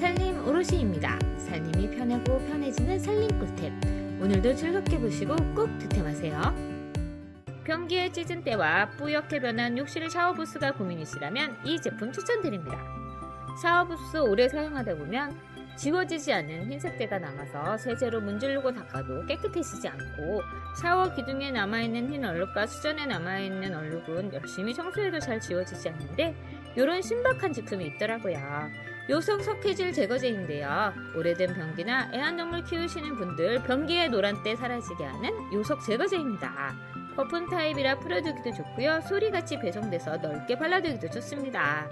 살림 오롯이입니다. 살림이 편하고 편해지는 살림 꿀팁. 오늘도 즐겁게 보시고 꼭 득템하세요. 변기에 찢은 때와 뿌옇게 변한 욕실 샤워부스가 고민이시라면 이 제품 추천드립니다. 샤워부스 오래 사용하다 보면 지워지지 않는 흰색 때가 남아서 세제로 문지르고 닦아도 깨끗해지지 않고 샤워 기둥에 남아있는 흰 얼룩과 수전에 남아있는 얼룩은 열심히 청소해도 잘 지워지지 않는데 이런 신박한 제품이 있더라고요. 요석 석회질 제거제인데요. 오래된 변기나 애완동물 키우시는 분들 변기의 노란 때 사라지게 하는 요석 제거제입니다. 거품 타입이라 풀어두기도 좋고요. 소리같이 배송돼서 넓게 발라두기도 좋습니다.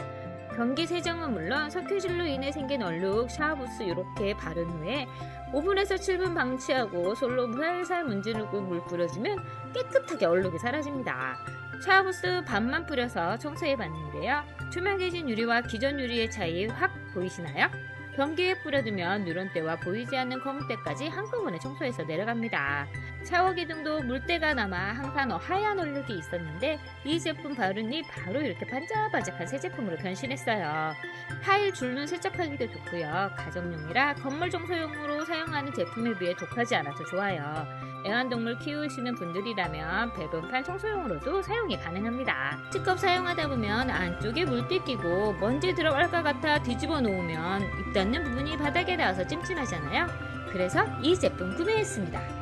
변기 세정은 물론 석회질로 인해 생긴 얼룩, 샤워부스 이렇게 바른 후에 5분에서 7분 방치하고 솔로 살살 문지르고 물 뿌려주면 깨끗하게 얼룩이 사라집니다. 샤워부스 반만 뿌려서 청소해 봤는데요. 투명해진 유리와 기존 유리의 차이 확 보이시나요? 변기에 뿌려두면 누런 때와 보이지 않는 검은 때까지 한꺼번에 청소해서 내려갑니다. 샤워 기둥도 물때가 남아 항상 하얀 얼룩이 있었는데 이 제품 바르니 바로 이렇게 반짝반짝한 새 제품으로 변신했어요. 타일 줄눈 세척하기도 좋고요. 가정용이라 건물 청소용으로 사용하는 제품에 비해 독하지 않아서 좋아요. 애완동물 키우시는 분들이라면 배변판 청소용으로도 사용이 가능합니다. T컵 사용하다 보면 안쪽에 물띠 끼고 먼지 들어갈 것 같아 뒤집어 놓으면 입 닿는 부분이 바닥에 닿아서 찜찜하잖아요. 그래서 이 제품 구매했습니다.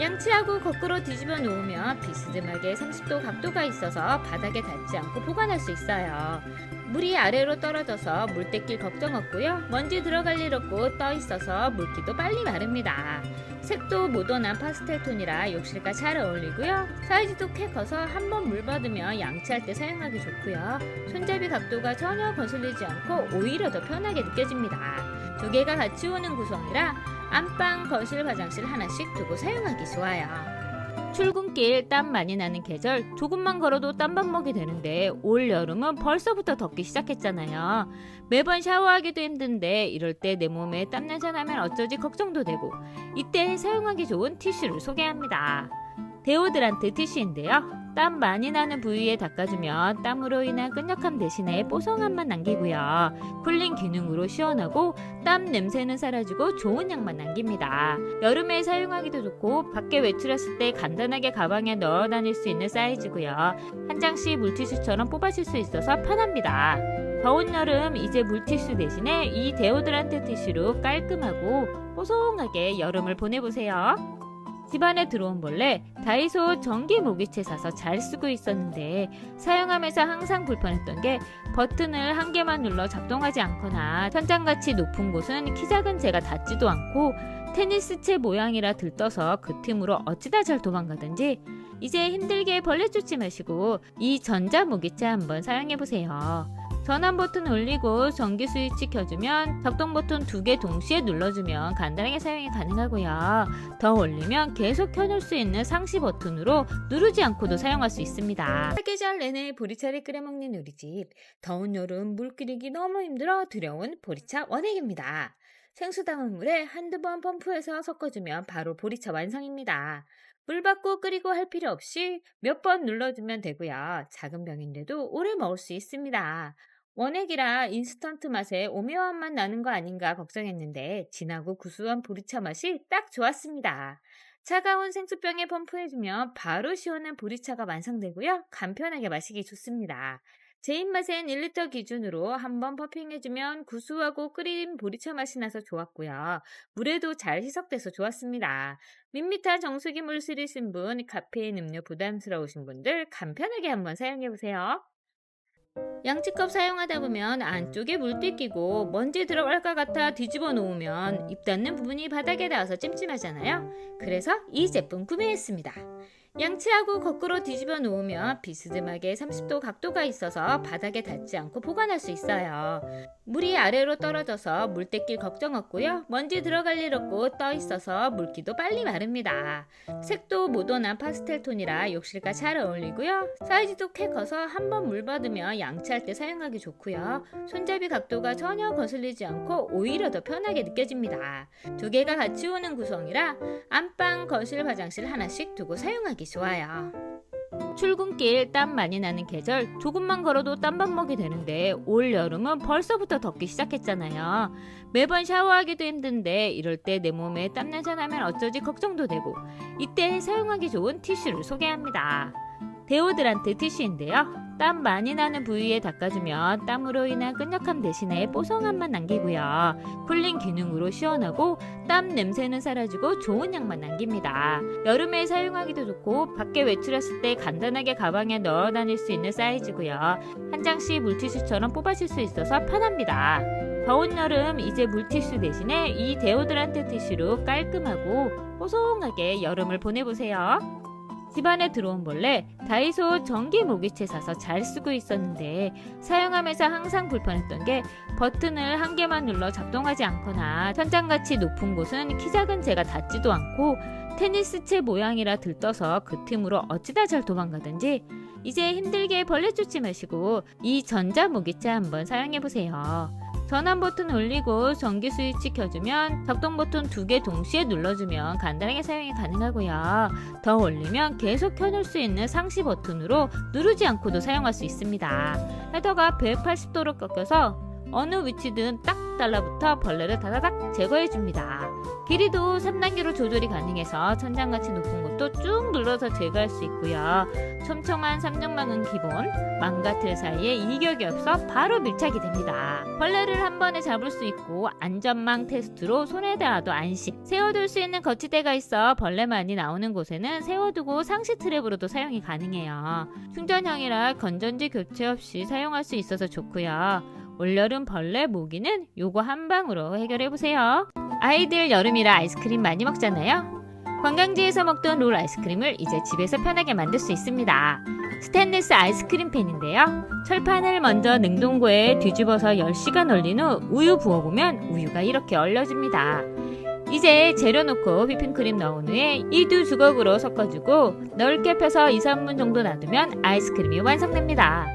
양치하고 거꾸로 뒤집어 놓으면 비스듬하게 30도 각도가 있어서 바닥에 닿지 않고 보관할 수 있어요. 물이 아래로 떨어져서 물 떼낄 걱정 없고요. 먼지 들어갈 일 없고 떠 있어서 물기도 빨리 마릅니다. 색도 모던한 파스텔 톤이라 욕실과 잘 어울리고요. 사이즈도 꽤 커서 한 번 물 받으면 양치할 때 사용하기 좋고요. 손잡이 각도가 전혀 거슬리지 않고 오히려 더 편하게 느껴집니다. 두 개가 같이 오는 구성이라 안방, 거실, 화장실 하나씩 두고 사용하기 좋아요. 출근길 땀 많이 나는 계절 조금만 걸어도 땀밥 먹이 되는데 올 여름은 벌써부터 덥기 시작했잖아요. 매번 샤워하기도 힘든데 이럴 때 내 몸에 땀냄새 나면 어쩌지 걱정도 되고 이때 사용하기 좋은 티슈를 소개합니다. 데오드란트 티슈인데요. 땀 많이 나는 부위에 닦아주면 땀으로 인한 끈적함 대신에 뽀송함만 남기고요. 쿨링 기능으로 시원하고 땀 냄새는 사라지고 좋은 향만 남깁니다. 여름에 사용하기도 좋고 밖에 외출했을 때 간단하게 가방에 넣어 다닐 수 있는 사이즈고요. 한 장씩 물티슈처럼 뽑아줄 수 있어서 편합니다. 더운 여름 이제 물티슈 대신에 이 데오드란트 티슈로 깔끔하고 뽀송하게 여름을 보내보세요. 집안에 들어온 벌레 다이소 전기 모기채 사서 잘 쓰고 있었는데 사용하면서 항상 불편했던 게 버튼을 한 개만 눌러 작동하지 않거나 천장같이 높은 곳은 키 작은 채가 닿지도 않고 테니스채 모양이라 들떠서 그 틈으로 어찌다 잘 도망가든지 이제 힘들게 벌레 쫓지 마시고 이 전자 모기채 한번 사용해 보세요. 전원 버튼 올리고 전기 스위치 켜주면 작동 버튼 두 개 동시에 눌러주면 간단하게 사용이 가능하고요. 더 올리면 계속 켜놓을 수 있는 상시 버튼으로 누르지 않고도 사용할 수 있습니다. 사계절 내내 보리차를 끓여먹는 우리 집. 더운 여름 물 끓이기 너무 힘들어 두려운 보리차 원액입니다. 생수 담은 물에 한두 번 펌프해서 섞어주면 바로 보리차 완성입니다. 물 받고 끓이고 할 필요 없이 몇 번 눌러주면 되고요. 작은 병인데도 오래 먹을 수 있습니다. 원액이라 인스턴트 맛에 오묘한 맛 나는 거 아닌가 걱정했는데 진하고 구수한 보리차 맛이 딱 좋았습니다. 차가운 생수병에 펌프해주면 바로 시원한 보리차가 완성되고요. 간편하게 마시기 좋습니다. 제 입맛엔 1리터 기준으로 한번 퍼핑해주면 구수하고 끓인 보리차 맛이 나서 좋았고요. 물에도 잘 희석돼서 좋았습니다. 밋밋한 정수기 물 쓰리신 분, 카페인 음료 부담스러우신 분들 간편하게 한번 사용해보세요. 양치컵 사용하다 보면 안쪽에 물띠 끼고 먼지 들어갈 것 같아 뒤집어 놓으면 입 닿는 부분이 바닥에 닿아서 찜찜하잖아요. 그래서 이 제품 구매했습니다. 양치하고 거꾸로 뒤집어 놓으면 비스듬하게 30도 각도가 있어서 바닥에 닿지 않고 보관할 수 있어요. 물이 아래로 떨어져서 물 떼낄 걱정 없고요. 먼지 들어갈 일 없고 떠 있어서 물기도 빨리 마릅니다. 색도 모던한 파스텔 톤이라 욕실과 잘 어울리고요. 사이즈도 꽤 커서 한번 물 받으면 양치할 때 사용하기 좋고요. 손잡이 각도가 전혀 거슬리지 않고 오히려 더 편하게 느껴집니다. 두 개가 같이 오는 구성이라 안방, 거실, 화장실 하나씩 두고 사용하기 좋아요. 출근길 땀 많이 나는 계절 조금만 걸어도 땀밥 먹이 되는데 올 여름은 벌써부터 덥기 시작했잖아요. 매번 샤워하기도 힘든데 이럴 때 내 몸에 땀냄새 나면 어쩌지 걱정도 되고 이때 사용하기 좋은 티슈를 소개합니다. 데오드란트 티슈인데요. 땀 많이 나는 부위에 닦아주면 땀으로 인한 끈적함 대신에 뽀송함만 남기고요. 쿨링 기능으로 시원하고 땀 냄새는 사라지고 좋은 향만 남깁니다. 여름에 사용하기도 좋고 밖에 외출했을 때 간단하게 가방에 넣어 다닐 수 있는 사이즈고요. 한 장씩 물티슈처럼 뽑아줄 수 있어서 편합니다. 더운 여름 이제 물티슈 대신에 이 데오드란트 티슈로 깔끔하고 뽀송하게 여름을 보내보세요. 집안에 들어온 벌레 다이소 전기 모기채 사서 잘 쓰고 있었는데 사용하면서 항상 불편했던 게 버튼을 한 개만 눌러 작동하지 않거나 천장같이 높은 곳은 키 작은 재가 닿지도 않고 테니스채 모양이라 들떠서 그 틈으로 어찌다 잘 도망가든지 이제 힘들게 벌레 쫓지 마시고 이 전자 모기채 한번 사용해 보세요. 전원 버튼 올리고 전기 스위치 켜주면 작동 버튼 두 개 동시에 눌러주면 간단하게 사용이 가능하고요. 더 올리면 계속 켜놓을 수 있는 상시 버튼으로 누르지 않고도 사용할 수 있습니다. 헤더가 180도로 꺾여서 어느 위치든 딱 달라붙어 벌레를 다다닥 제거해줍니다. 길이도 3단계로 조절이 가능해서 천장같이 높은 곳도 쭉 눌러서 제거할 수 있고요. 촘촘한 3중망은 기본, 망가틀 사이에 이격이 없어 바로 밀착이 됩니다. 벌레를 한 번에 잡을 수 있고 안전망 테스트로 손에 닿아도 안심. 세워둘 수 있는 거치대가 있어 벌레만이 나오는 곳에는 세워두고 상시 트랩으로도 사용이 가능해요. 충전형이라 건전지 교체 없이 사용할 수 있어서 좋고요. 올여름 벌레 모기는 요거 한 방으로 해결해 보세요. 아이들 여름이라 아이스크림 많이 먹잖아요. 관광지에서 먹던 롤 아이스크림을 이제 집에서 편하게 만들 수 있습니다. 스테인리스 아이스크림 팬인데요. 철판을 먼저 냉동고에 뒤집어서 10시간 얼린 후 우유 부어보면 우유가 이렇게 얼려집니다. 이제 재료 넣고 휘핑크림 넣은 후에 이 두 주걱으로 섞어주고 넓게 펴서 2, 3분 정도 놔두면 아이스크림이 완성됩니다.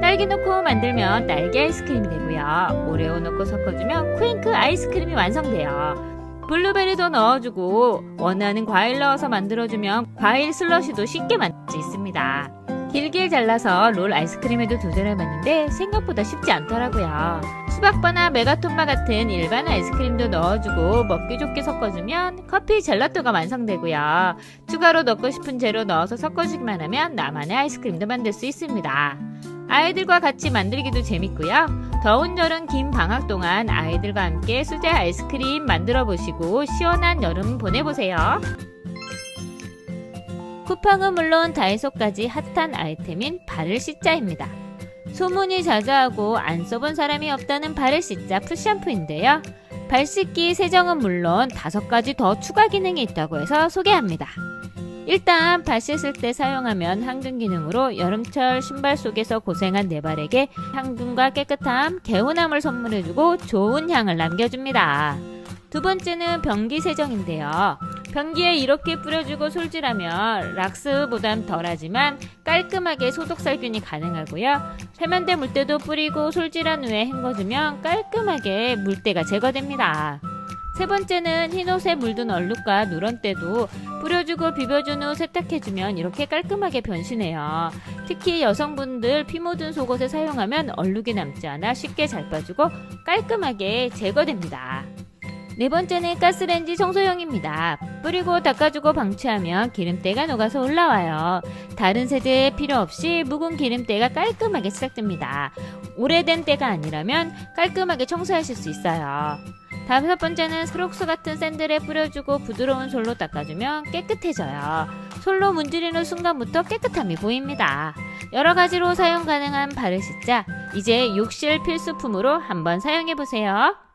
딸기 넣고 만들면 딸기 아이스크림이 되고요. 오레오 넣고 섞어주면 퀸크 아이스크림이 완성돼요. 블루베리도 넣어주고 원하는 과일 넣어서 만들어주면 과일 슬러시도 쉽게 만들 수 있습니다. 길게 잘라서 롤 아이스크림에도 도전해봤는데 생각보다 쉽지 않더라고요. 수박바나 메가톤바 같은 일반 아이스크림도 넣어주고 먹기 좋게 섞어주면 커피 젤라또가 완성되고요. 추가로 넣고 싶은 재료 넣어서 섞어주기만 하면 나만의 아이스크림도 만들 수 있습니다. 아이들과 같이 만들기도 재밌고요. 더운 여름 긴 방학 동안 아이들과 함께 수제 아이스크림 만들어 보시고 시원한 여름 보내보세요. 쿠팡은 물론 다이소까지 핫한 아이템인 발을 씻자입니다. 소문이 자자하고 안 써본 사람이 없다는 발을 씻자 풋샴푸인데요. 발 씻기 세정은 물론 다섯 가지 더 추가 기능이 있다고 해서 소개합니다. 일단 발 씻을 때 사용하면 항균 기능으로 여름철 신발 속에서 고생한 내 발에게 향균과 깨끗함, 개운함을 선물해주고 좋은 향을 남겨줍니다. 두 번째는 변기 세정인데요. 변기에 이렇게 뿌려주고 솔질하면 락스보단 덜하지만 깔끔하게 소독 살균이 가능하고요. 세면대 물때도 뿌리고 솔질한 후에 헹궈주면 깔끔하게 물때가 제거됩니다. 세 번째는 흰옷에 물든 얼룩과 누런때도 뿌려주고 비벼준 후 세탁해주면 이렇게 깔끔하게 변신해요. 특히 여성분들 피 묻은 속옷에 사용하면 얼룩이 남지 않아 쉽게 잘 빠지고 깔끔하게 제거됩니다. 네 번째는 가스레인지 청소용입니다. 뿌리고 닦아주고 방치하면 기름때가 녹아서 올라와요. 다른 세제 필요 없이 묵은 기름때가 깔끔하게 시작됩니다. 오래된 때가 아니라면 깔끔하게 청소하실 수 있어요. 다섯 번째는 스록스 같은 샌들에 뿌려주고 부드러운 솔로 닦아주면 깨끗해져요. 솔로 문지르는 순간부터 깨끗함이 보입니다. 여러 가지로 사용 가능한 씻자 이제 욕실 필수품으로 한번 사용해보세요.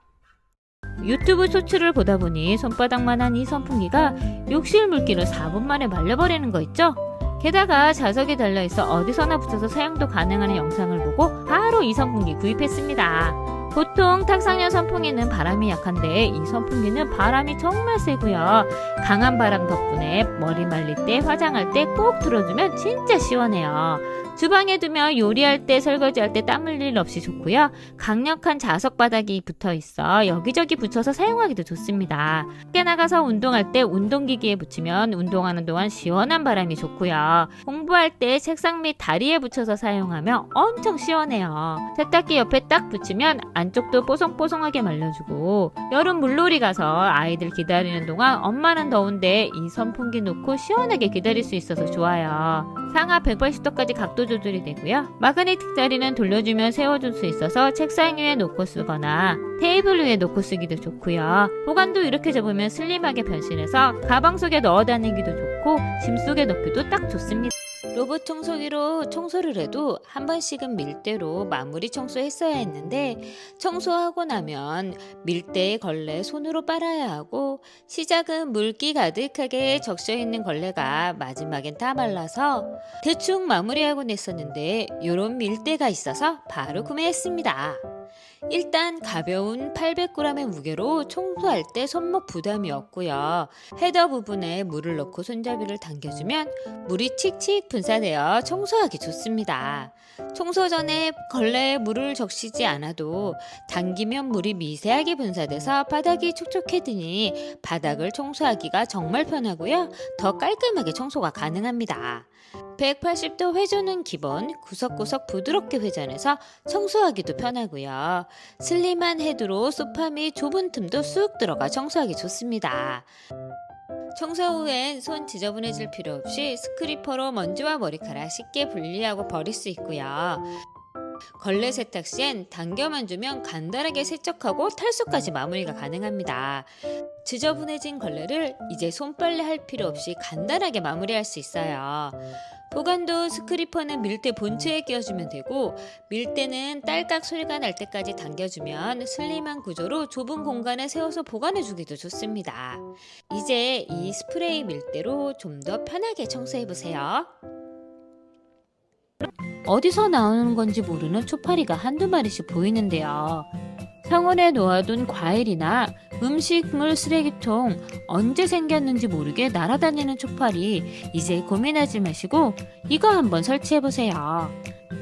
유튜브 쇼츠를 보다 보니 손바닥만한 이 선풍기가 욕실 물기를 4분 만에 말려버리는 거 있죠? 게다가 자석이 달려있어 어디서나 붙여서 사용도 가능한 영상을 보고 바로 이 선풍기 구입했습니다. 보통 탁상형 선풍기는 바람이 약한데 이 선풍기는 바람이 정말 세고요. 강한 바람 덕분에 머리 말릴 때 화장할 때 꼭 들어주면 진짜 시원해요. 주방에 두면 요리할 때 설거지할 때 땀 흘릴 일 없이 좋고요. 강력한 자석 바닥이 붙어 있어 여기저기 붙여서 사용하기도 좋습니다. 밖에 나가서 운동할 때 운동기기에 붙이면 운동하는 동안 시원한 바람이 좋고요. 공부할 때 책상 및 다리에 붙여서 사용하면 엄청 시원해요. 세탁기 옆에 딱 붙이면 안쪽도 뽀송뽀송하게 말려주고 여름 물놀이 가서 아이들 기다리는 동안 엄마는 더운데 이 선풍기 놓고 시원하게 기다릴 수 있어서 좋아요. 상하 180도까지 각도 조절이 되고요. 마그네틱 자리는 돌려주면 세워줄 수 있어서 책상 위에 놓고 쓰거나 테이블 위에 놓고 쓰기도 좋고요. 보관도 이렇게 접으면 슬림하게 변신해서 가방 속에 넣어 다니기도 좋고 짐 속에 넣기도 딱 좋습니다. 로봇 청소기로 청소를 해도 한 번씩은 밀대로 마무리 청소했어야 했는데 청소하고 나면 밀대에 걸레 손으로 빨아야 하고 시작은 물기 가득하게 적셔 있는 걸레가 마지막엔 다 말라서 대충 마무리하고 냈었는데 요런 밀대가 있어서 바로 구매했습니다. 일단 가벼운 800g의 무게로 청소할 때 손목 부담이 없고요. 헤더 부분에 물을 넣고 손잡이를 당겨주면 물이 칙칙 분사되어 청소하기 좋습니다. 청소 전에 걸레에 물을 적시지 않아도 당기면 물이 미세하게 분사돼서 바닥이 촉촉해지니 바닥을 청소하기가 정말 편하고요. 더 깔끔하게 청소가 가능합니다. 180도 회전은 기본, 구석구석 부드럽게 회전해서 청소하기도 편하고요. 슬림한 헤드로 소파 및 좁은 틈도 쑥 들어가 청소하기 좋습니다. 청소 후엔 손 지저분해질 필요 없이 스크리퍼로 먼지와 머리카락 쉽게 분리하고 버릴 수 있고요. 걸레 세탁 시엔 당겨만 주면 간단하게 세척하고 탈수까지 마무리가 가능합니다. 지저분해진 걸레를 이제 손빨래 할 필요 없이 간단하게 마무리할 수 있어요. 보관도 스크리퍼는 밀대 본체에 끼워주면 되고 밀대는 딸깍 소리가 날 때까지 당겨주면 슬림한 구조로 좁은 공간에 세워서 보관해주기도 좋습니다. 이제 이 스프레이 밀대로 좀 더 편하게 청소해보세요. 어디서 나오는 건지 모르는 초파리가 한두 마리씩 보이는데요. 평원에 놓아둔 과일이나 음식물 쓰레기통 언제 생겼는지 모르게 날아다니는 초파리 이제 고민하지 마시고 이거 한번 설치해 보세요.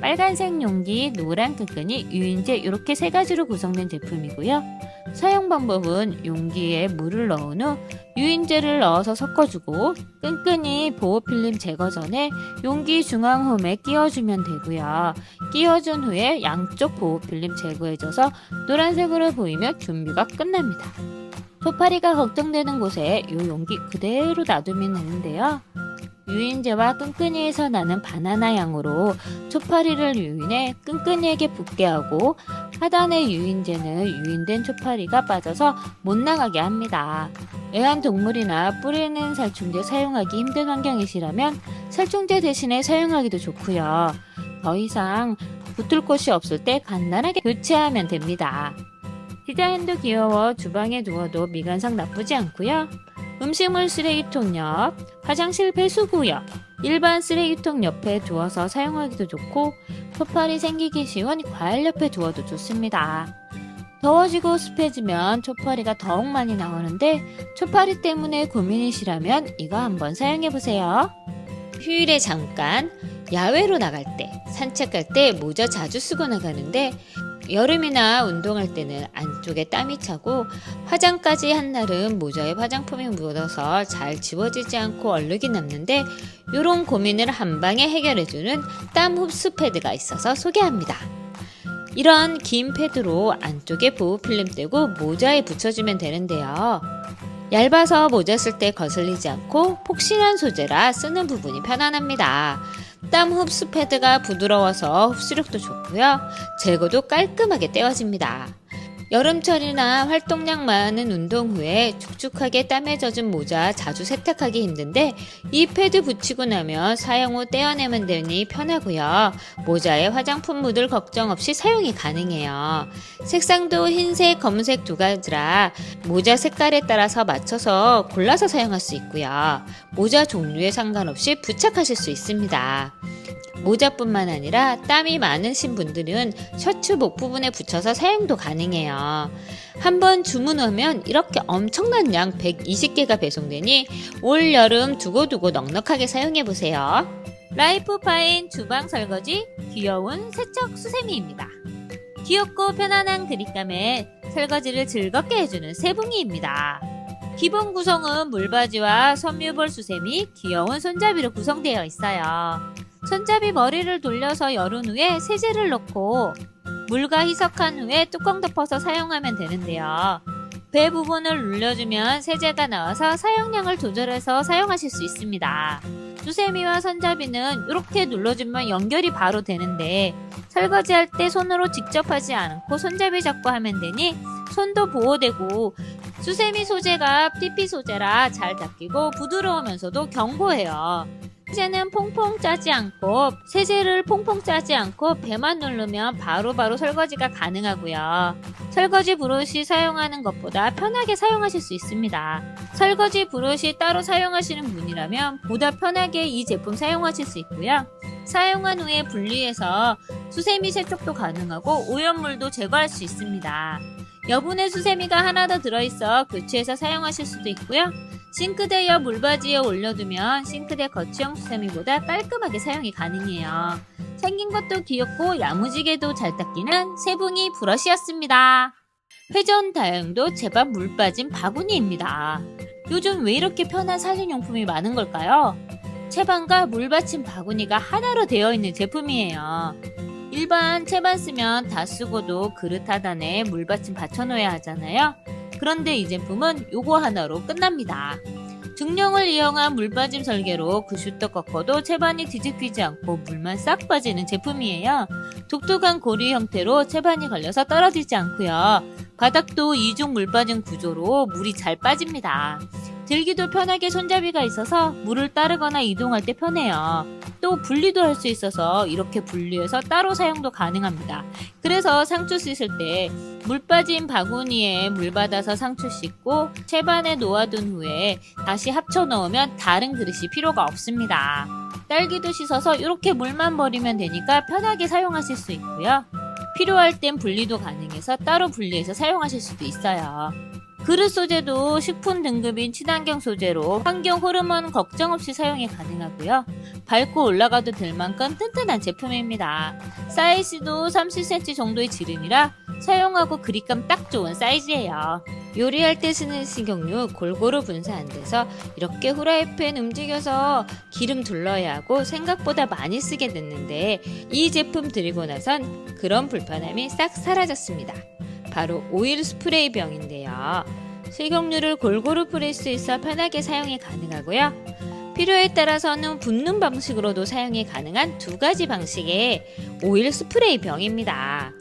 빨간색 용기, 노란 끈끈이, 유인제 이렇게 세 가지로 구성된 제품이고요. 사용 방법은 용기에 물을 넣은 후 유인제를 넣어서 섞어주고 끈끈이 보호 필름 제거 전에 용기 중앙 홈에 끼워주면 되고요. 끼워준 후에 양쪽 보호 필름 제거해줘서 노란색으로 보이면 준비가 끝납니다. 소파리가 걱정되는 곳에 이 용기 그대로 놔두면 되는데요. 유인제와 끈끈이에서 나는 바나나 향으로 초파리를 유인해 끈끈이에게 붙게 하고 하단의 유인제는 유인된 초파리가 빠져서 못 나가게 합니다. 애완동물이나 뿌리는 살충제 사용하기 힘든 환경이시라면 살충제 대신에 사용하기도 좋고요. 더 이상 붙을 곳이 없을 때 간단하게 교체하면 됩니다. 디자인도 귀여워 주방에 두어도 미관상 나쁘지 않고요. 음식물 쓰레기통 옆, 화장실 배수구 옆, 일반 쓰레기통 옆에 두어서 사용하기도 좋고 초파리 생기기 쉬운 과일 옆에 두어도 좋습니다. 더워지고 습해지면 초파리가 더욱 많이 나오는데 초파리 때문에 고민이시라면 이거 한번 사용해 보세요. 휴일에 잠깐 야외로 나갈 때, 산책할 때 모자 자주 쓰고 나가는데 여름이나 운동할 때는 안쪽에 땀이 차고 화장까지 한 날은 모자에 화장품이 묻어서 잘 지워지지 않고 얼룩이 남는데 이런 고민을 한 방에 해결해주는 땀 흡수 패드가 있어서 소개합니다. 이런 긴 패드로 안쪽에 보호 필름 떼고 모자에 붙여주면 되는데요. 얇아서 모자 쓸 때 거슬리지 않고 폭신한 소재라 쓰는 부분이 편안합니다. 땀 흡수 패드가 부드러워서 흡수력도 좋고요. 제거도 깔끔하게 떼어집니다. 여름철이나 활동량 많은 운동 후에 축축하게 땀에 젖은 모자 자주 세탁하기 힘든데 이 패드 붙이고 나면 사용 후 떼어내면 되니 편하고요. 모자에 화장품 묻을 걱정 없이 사용이 가능해요. 색상도 흰색, 검은색 두 가지라 모자 색깔에 따라서 맞춰서 골라서 사용할 수 있고요. 모자 종류에 상관없이 부착하실 수 있습니다. 모자뿐만 아니라 땀이 많으신 분들은 셔츠 목 부분에 붙여서 사용도 가능해요. 한번 주문하면 이렇게 엄청난 양 120개가 배송되니 올 여름 두고두고 넉넉하게 사용해 보세요. 라이프파인 주방 설거지 귀여운 세척 수세미입니다. 귀엽고 편안한 그립감에 설거지를 즐겁게 해주는 세붕이입니다. 기본 구성은 물바지와 섬유볼 수세미, 귀여운 손잡이로 구성되어 있어요. 손잡이 머리를 돌려서 열은 후에 세제를 넣고 물과 희석한 후에 뚜껑 덮어서 사용하면 되는데요. 배 부분을 눌려주면 세제가 나와서 사용량을 조절해서 사용하실 수 있습니다. 수세미와 손잡이는 이렇게 눌러주면 연결이 바로 되는데 설거지할 때 손으로 직접 하지 않고 손잡이 잡고 하면 되니 손도 보호되고 수세미 소재가 PP 소재라 잘 닦이고 부드러우면서도 견고해요. 세제는 퐁퐁 짜지 않고 세제를 퐁퐁 짜지 않고 배만 누르면 바로바로 설거지가 가능하고요. 설거지 브러쉬 사용하는 것보다 편하게 사용하실 수 있습니다. 설거지 브러쉬 따로 사용하시는 분이라면 보다 편하게 이 제품 사용하실 수 있고요. 사용한 후에 분리해서 수세미 세척도 가능하고 오염물도 제거할 수 있습니다. 여분의 수세미가 하나 더 들어있어 교체해서 사용하실 수도 있고요. 싱크대 옆 물바지에 올려두면 싱크대 거치형 수세미보다 깔끔하게 사용이 가능해요. 생긴 것도 귀엽고 야무지게도 잘 닦이는 세붕이 브러쉬였습니다. 회전 다용도 제밥 물 빠진 바구니입니다. 요즘 왜 이렇게 편한 살림용품이 많은 걸까요? 채반과 물 받친 바구니가 하나로 되어 있는 제품이에요. 일반 채반 쓰면 다 쓰고도 그릇 하단에 물 받침 받쳐놓아야 하잖아요. 그런데 이 제품은 요거 하나로 끝납니다. 중령을 이용한 물빠짐 설계로 그 슈터 꺾어도 채반이 뒤집히지 않고 물만 싹 빠지는 제품이에요. 독특한 고리 형태로 채반이 걸려서 떨어지지 않고요. 바닥도 이중 물빠짐 구조로 물이 잘 빠집니다. 들기도 편하게 손잡이가 있어서 물을 따르거나 이동할 때 편해요. 또 분리도 할 수 있어서 이렇게 분리해서 따로 사용도 가능합니다. 그래서 상추 씻을 때 물 빠진 바구니에 물 받아서 상추 씻고 채반에 놓아둔 후에 다시 합쳐 넣으면 다른 그릇이 필요가 없습니다. 딸기도 씻어서 이렇게 물만 버리면 되니까 편하게 사용하실 수 있고요. 필요할 땐 분리도 가능해서 따로 분리해서 사용하실 수도 있어요. 그릇 소재도 식품 등급인 친환경 소재로 환경 호르몬 걱정 없이 사용이 가능하고요. 밟고 올라가도 될 만큼 튼튼한 제품입니다. 사이즈도 30cm 정도의 지름이라 사용하고 그립감 딱 좋은 사이즈예요. 요리할 때 쓰는 식용유 골고루 분사 안 돼서 이렇게 후라이팬 움직여서 기름 둘러야 하고 생각보다 많이 쓰게 됐는데 이 제품 들이고 나선 그런 불편함이 싹 사라졌습니다. 바로 오일 스프레이 병인데요. 식용유를 골고루 뿌릴 수 있어 편하게 사용이 가능하고요. 필요에 따라서는 붓는 방식으로도 사용이 가능한 두 가지 방식의 오일 스프레이 병입니다.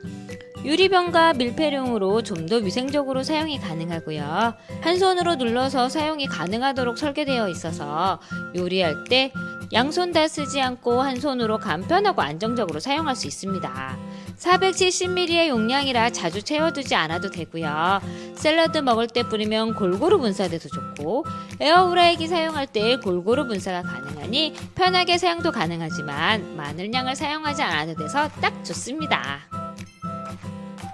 유리병과 밀폐용으로 좀 더 위생적으로 사용이 가능하고요. 한 손으로 눌러서 사용이 가능하도록 설계되어 있어서 요리할 때 양손 다 쓰지 않고 한 손으로 간편하고 안정적으로 사용할 수 있습니다. 470ml의 용량이라 자주 채워두지 않아도 되고요. 샐러드 먹을 때 뿌리면 골고루 분사돼서 좋고 에어프라이기 사용할 때 골고루 분사가 가능하니 편하게 사용도 가능하지만 많은 양을 사용하지 않아도 돼서 딱 좋습니다.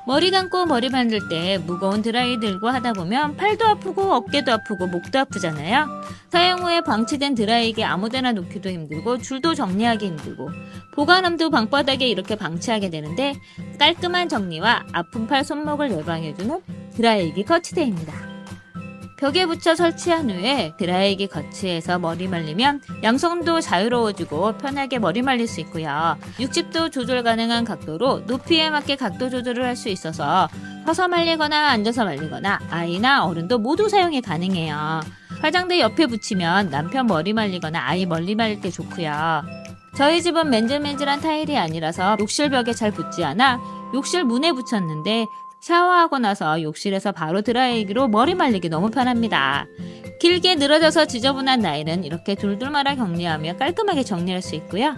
머리 감고 머리 만들 때 무거운 드라이 들고 하다 보면 팔도 아프고 어깨도 아프고 목도 아프잖아요. 사용 후에 방치된 드라이기 아무데나 놓기도 힘들고 줄도 정리하기 힘들고 보관함도 방바닥에 이렇게 방치하게 되는데 깔끔한 정리와 아픈 팔 손목을 예방해주는 드라이기 거치대입니다. 벽에 붙여 설치한 후에 드라이기 거치해서 머리 말리면 양손도 자유로워지고 편하게 머리 말릴 수 있고요. 60도 조절 가능한 각도로 높이에 맞게 각도 조절을 할 수 있어서 서서 말리거나 앉아서 말리거나 아이나 어른도 모두 사용이 가능해요. 화장대 옆에 붙이면 남편 머리 말리거나 아이 머리 말릴 때 좋고요. 저희 집은 맨질맨질한 타일이 아니라서 욕실 벽에 잘 붙지 않아 욕실 문에 붙였는데 샤워하고 나서 욕실에서 바로 드라이기로 머리 말리기 너무 편합니다. 길게 늘어져서 지저분한 라인은 이렇게 둘둘 말아 정리하며 깔끔하게 정리할 수 있고요.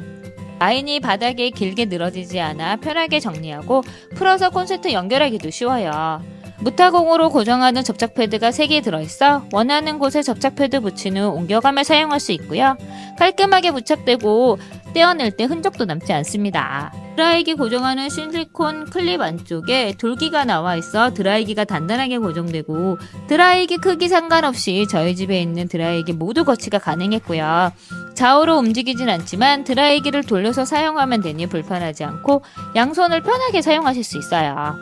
라인이 바닥에 길게 늘어지지 않아 편하게 정리하고 풀어서 콘센트 연결하기도 쉬워요. 무타공으로 고정하는 접착 패드가 3개 들어있어 원하는 곳에 접착 패드 붙인 후 옮겨가며 사용할 수 있고요. 깔끔하게 부착되고 떼어낼 때 흔적도 남지 않습니다. 드라이기 고정하는 실리콘 클립 안쪽에 돌기가 나와 있어 드라이기가 단단하게 고정되고 드라이기 크기 상관없이 저희 집에 있는 드라이기 모두 거치가 가능했고요. 좌우로 움직이진 않지만 드라이기를 돌려서 사용하면 되니 불편하지 않고 양손을 편하게 사용하실 수 있어요.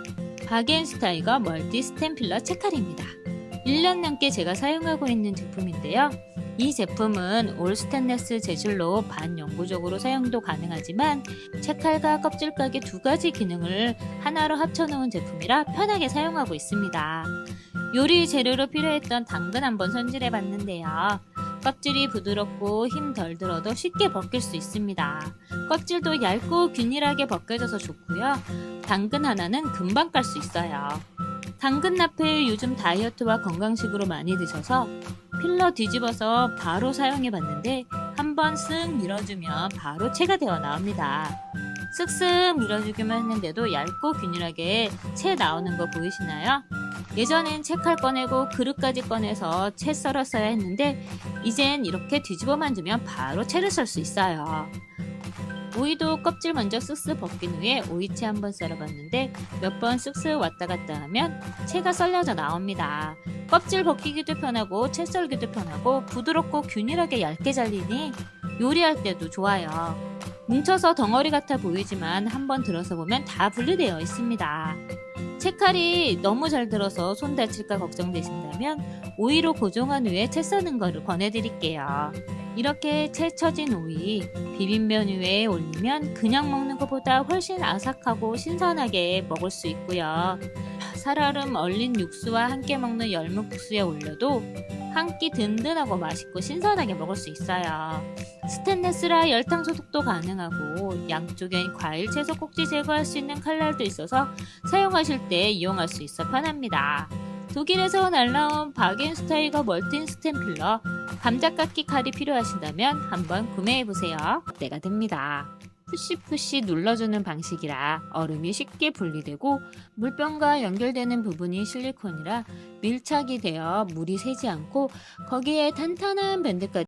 바겐스타이거 멀티 스탬필러 채칼입니다. 1년 넘게 제가 사용하고 있는 제품인데요. 이 제품은 올 스테인레스 재질로 반영구적으로 사용도 가능하지만 채칼과 껍질가게 두 가지 기능을 하나로 합쳐놓은 제품이라 편하게 사용하고 있습니다. 요리 재료로 필요했던 당근 한번 손질해 봤는데요. 껍질이 부드럽고 힘 덜 들어도 쉽게 벗길 수 있습니다. 껍질도 얇고 균일하게 벗겨져서 좋고요. 당근 하나는 금방 깔 수 있어요. 당근 나페 요즘 다이어트와 건강식으로 많이 드셔서 필러 뒤집어서 바로 사용해 봤는데 한번 쓱 밀어주면 바로 채가 되어 나옵니다. 쓱쓱 밀어주기만 했는데도 얇고 균일하게 채 나오는 거 보이시나요? 예전엔 채칼 꺼내고 그릇까지 꺼내서 채 썰었어야 했는데 이젠 이렇게 뒤집어만 주면 바로 채를 썰 수 있어요. 오이도 껍질 먼저 쓱쓱 벗긴 후에 오이채 한번 썰어봤는데 몇 번 쓱쓱 왔다 갔다 하면 채가 썰려져 나옵니다. 껍질 벗기기도 편하고 채 썰기도 편하고 부드럽고 균일하게 얇게 잘리니 요리할 때도 좋아요. 뭉쳐서 덩어리 같아 보이지만 한번 들어서 보면 다 분리되어 있습니다. 채칼이 너무 잘 들어서 손 다칠까 걱정되신다면 오이로 고정한 후에 채 써는 거를 권해드릴게요. 이렇게 채 처진 오이 비빔면 위에 올리면 그냥 먹는 것보다 훨씬 아삭하고 신선하게 먹을 수 있고요. 살얼음 얼린 육수와 함께 먹는 열무국수에 올려도 한 끼 든든하고 맛있고 신선하게 먹을 수 있어요. 스테인레스라 열탕 소독도 가능하고 양쪽에 과일 채소 꼭지 제거할 수 있는 칼날도 있어서 사용하실 때 이용할 수 있어 편합니다. 독일에서 날라온 바겐스타이거 멀틴 스탬필러 감자깎기 칼이 필요하신다면 한번 구매해보세요. 때가 됩니다. 푸시푸시 눌러주는 방식이라 얼음이 쉽게 분리되고 물병과 연결되는 부분이 실리콘이라 밀착이 되어 물이 새지 않고 거기에 탄탄한 밴드까지